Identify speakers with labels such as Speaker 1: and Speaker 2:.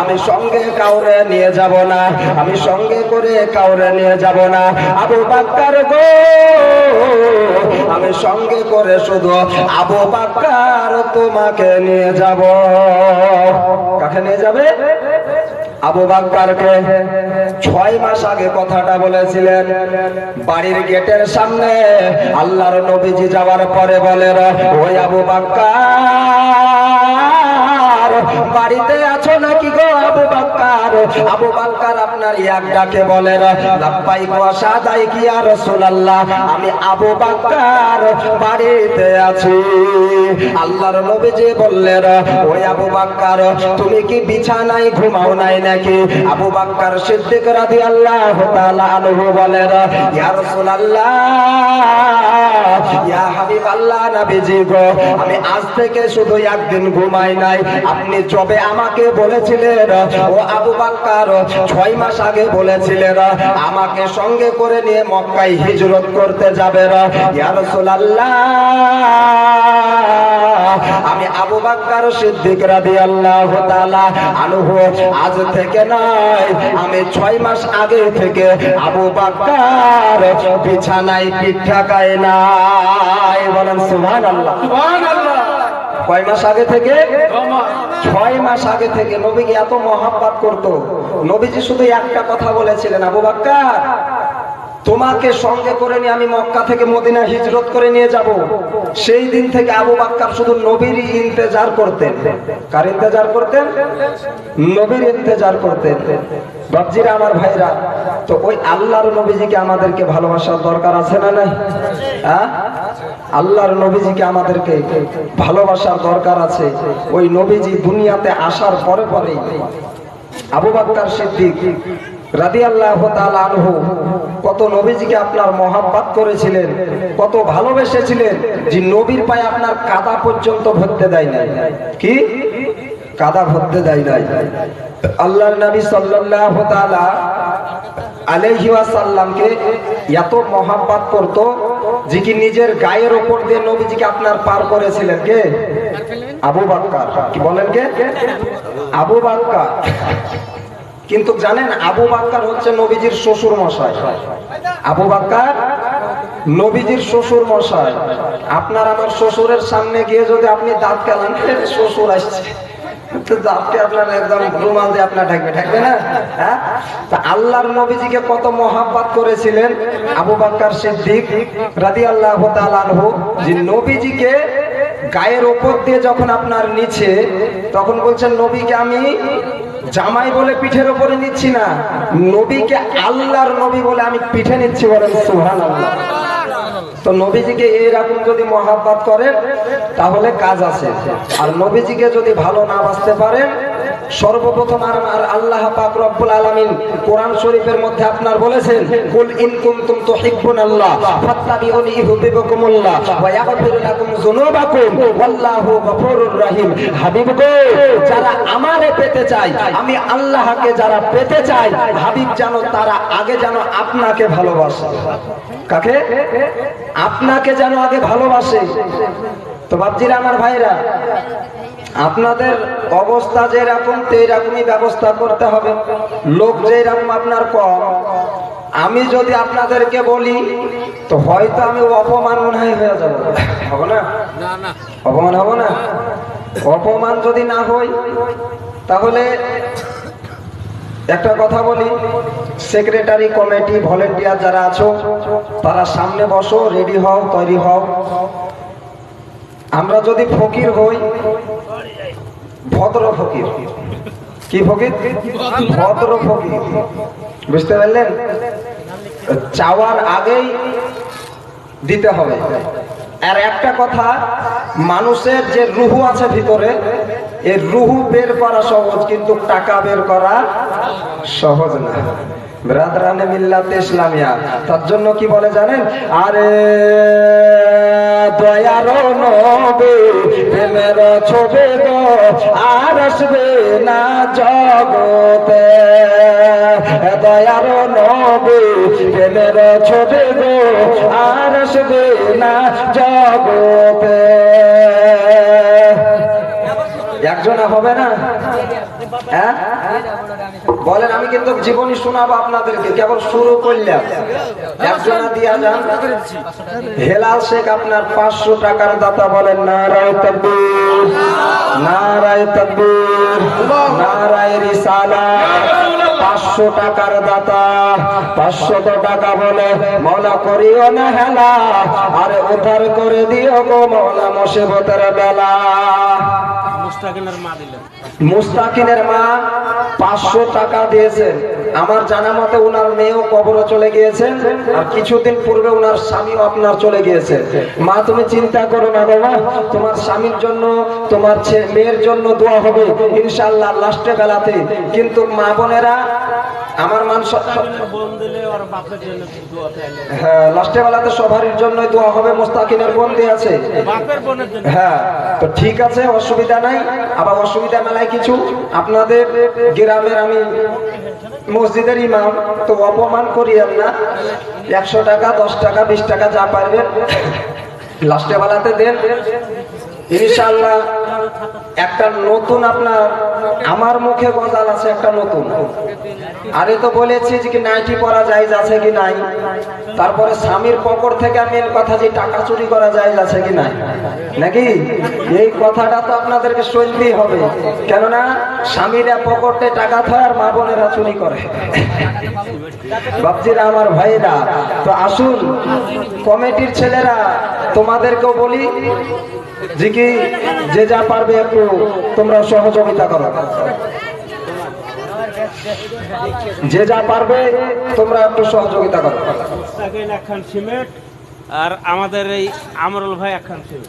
Speaker 1: আমি সঙ্গে কাউরে নিয়ে যাব না, আমি সঙ্গে করে কাউরে নিয়ে যাব না। আবু বাক্কার গো, আমি সঙ্গে করে শুধু আবু বাক্কার তোমাকে নিয়ে যাব। কাকে নিয়ে যাবে? আবু বাক্কারকে ছয় মাস আগে কথাটা বলেছিলেন, বাড়ির গেটের সামনে আল্লাহর নবীজি যাওয়ার পরে বলেন, ওই আবু বাক্কার বাড়িতে আছো নাকি গো আবু বাক্কার? আবু বাক্কার আপনার এক ডাকে বলেন লাপ্পাই গো সাদাই কি আর আমি আবু বাক্কার বাড়িতে আছি। আল্লাহর নবীজি বললেন ওই আবু বাক্কার, তুমি কি বিছানায় ঘুমাও নাই নাকি? আবু বাক্কার সিদ্দিক রাদিয়াল্লাহু তাআলা আনহু বলেন ইয়া রাসূলুল্লাহ, ইয়া হাবিবাল্লাহ নবীজি গো, আমি আজ থেকে শুধু একদিন ঘুমাই নাই, আপনি যবে আমাকে বলেছিলেন ও আবু বাক্কার ছয় মাস আগে বলেছিলেন আমাকে সঙ্গে করে নিয়ে মক্কায় হিজরত করতে ইয়া রাসূলুল্লাহ। আমি আবু বাক্কার সিদ্দিক রাদিয়াল্লাহু তাআলা আনহু। আজ থেকে নয় আমি ছয় মাস আগে থেকে আবু বাক্কার বিছানায় পিঠ ঠাকায় নাই। বলেন সুবহানাল্লাহ। কয় মাস আগে থেকে? মাস আগে থেকে নবীকে এত মহাব্বাত করতো। নবীজি শুধু একটা কথা বলেছিলেন, আবু বাক্কার, তোমাকে সঙ্গে করে নিয়ে আমি মক্কা থেকে মদিনা হিজরত করে নিয়ে যাব। সেই দিন থেকে আবু বাক্কার শুধু নবীর ইন্তেজার করতেন। কার ইন্তেজার করতেন? নবীর ইন্তেজার করতেন। বাবজিরা আমার ভাইরা, তো ওই আল্লাহর নবীজিকে আমাদেরকে ভালোবাসার দরকার আছে না নাই? হ্যাঁ? আল্লাহর নবীজিকে আমাদেরকে ভালোবাসার দরকার আছে। ওই নবীজি দুনিয়াতে আসার পরে পরেই আবু বাক্কার সিদ্দিক রাদিয়াল্লাহু তাআলা আনহু কত নবীজিকে আপনার মহাব্বত করেছিলেন, কত ভালোবেসেছিলেন যে নবীর পায়ে আপনার কাদা পর্যন্ত ভরতে দেয় নাই। কি? কাদা ভরতে দেয় নাই। আল্লাহর নবী সাল্লাল্লাহু আলাইহি এত মহাব্বত করত যে কি নিজের গায়ের উপর দিয়ে নবীজিকে আপনার পার করেছিলেন কে? আবু বাক্কার। কি বলেন কে? আবু বাক্কার। কিন্তু জানেন আবু বাক্কার হচ্ছে নবীজির শ্বশুর মশাই। আবু বাক্কার, নবীজির শ্বশুর মশাই। আপনার আমার শ্বশুরের সামনে গিয়ে যদি আপনি দাঁত কেলান, শ্বশুর আসছে। হ্যাঁ? আল্লাহর নবীজিকে কত করেছিলেন? আবু আল্লাহ নবীজিকে গায়ের ওপর দিয়ে যখন আপনার নিচে, তখন বলছেন, নবীকে আমি জামাই বলে পিঠের ওপরে নিচ্ছি না, নবীকে আল্লাহর নবী বলে আমি পিঠে নিচ্ছি বলেন সুহান আল্লাহ তো নবীজিকে এইরকম যদি মহাব্বাত করেন, তাহলে কাজ আছে। আর নবীজিকে যদি ভালো না বাঁচতে পারেন সর্বপ্রথম আর আল্লাহ পাক রব্বুল আলামিন কোরআন শরীফের মধ্যে আপনার বলেছেন, কুল ইন কুনতুম তুহিব্বুন আল্লাহ, ফাত্তাবিউনি ইউহিব্বুকুমুল্লাহ ওয়া ইয়াগফির লাকুম যুনুবাকুম, ওয়াল্লাহু গফুরুর রহিম। হাবিব গো, যারা আমারে পেতে চায়, আমি আল্লাহকে যারা পেতে চায়, হাবিব জানো তারা আগে যেন আপনাকে ভালোবাসে। কাকে? আপনাকে যেন আগে ভালোবাসে। তো বাপজিরা, আমার ভাইরা আপনাদের অবস্থা যেরকম তো এরকমই ব্যবস্থা করতে হবে। লোক যেরকম আপনার কম। আমি যদি আপনাদেরকে বলি তো হয়তো আমি অপমান মনে হয় হয়ে যাব। হবে না? অপমান হব না? অপমান যদি না হই তাহলে একটা কথা বলি। সেক্রেটারি কমিটি ভলেন্টিয়ার যারা আছো তারা সামনে বসো রেডি হও তৈরি হও। আমরা যদি ফকির হই ভদ্র ফকির। কি ফকির? ভদ্র ফকির। বুঝতে পারলেন? চাওয়ার আগেই দিতে হবে। আর একটা কথা, মানুষের যে রুহু আছে ভিতরে এই রুহু বের করা সহজ, কিন্তু টাকা বের করা সহজ না। ব্রাদরানে মিল্লাতে ইসলামিয়া। তার জন্য কি বলে জানেন? আরে দয়ার নবে, প্রেমের ছবে গো আর আসবে না জগতে। দয়ার নবে, প্রেমের ছবে গো আর আসবে না জগতে। একজনে হবে না? হ্যাঁ? বলেন, আমি কিন্তু জীবনী শোনাবো আপনাদেরকে, কেবল শুরু করলাম। একজনা দিয়া যান। হেলাল শেখ আপনার পাঁচশো টাকার দাতা বলেন, নারায় তকবীর নারায় তকবীর, নারায় রিসালা পাঁচশো টাকার দাতা পাঁচশো টাকা বলে, মৌলা করিও না হেলা, আরে উদ্ধার করে দিও গো মৌলা মুসিবতের বেলা।
Speaker 2: মুস্তাকিনের মা
Speaker 1: পাঁচশো টাকা দিয়েছেন। আমার জানা মতে উনার মেয়েও কবরে চলে গিয়েছেন আর কিছুদিন পূর্বে উনার স্বামীও আপনার চলে গিয়েছে মা তুমি চিন্তা করো না বাবা তোমার স্বামীর জন্য তোমার মেয়ের জন্য দোয়া হবে ইনশাল্লাহ লাস্টে বেলাতে কিন্তু মা বোনেরা আমার মান
Speaker 2: বোন দোয়া
Speaker 1: হ্যাঁ লাস্টে বেলাতে সবারই জন্য দোয়া হবে মুস্তাকিনের আছে।
Speaker 2: বাপের বোনের জন্য।
Speaker 1: হ্যাঁ তো ঠিক আছে অসুবিধা নাই। আবার অসুবিধা মেলায় কিছু আপনাদের গ্রামের আমি মসজিদের ইমাম তো অপমান করিয়েন না। একশো টাকা দশ টাকা বিশ টাকা যা পারবেন। লাস্টে বেলাতে দেন। ইনশাল্লাহ একটা নতুন আপনার আমার মুখে গজাল আছে একটা নতুন। আরে তো বলেছি যে কি নাইটি পরা যায় আছে কি নাই? তারপরে স্বামীর পকর থেকে মেন কথা যে টাকা চুরি করা যায় আছে কি নাই? নাকি? এই কথাটা তো আপনাদেরকে শুনতেই হবে। কেননা স্বামীরা পকরতে টাকা থয় আর মা বোনেরা চুরি করে। বাপজিরা আমার ভাইরা তো আসুন, কমিটির ছেলেরা, তোমাদেরকেও বলি যে কি, যে যা পারবে একটু তোমরা সহযোগিতা করো। যে যা পারবে তোমরা একটু সহযোগিতা করো।
Speaker 2: আর আমাদের এই আমরুল ভাই সিমেন্ট।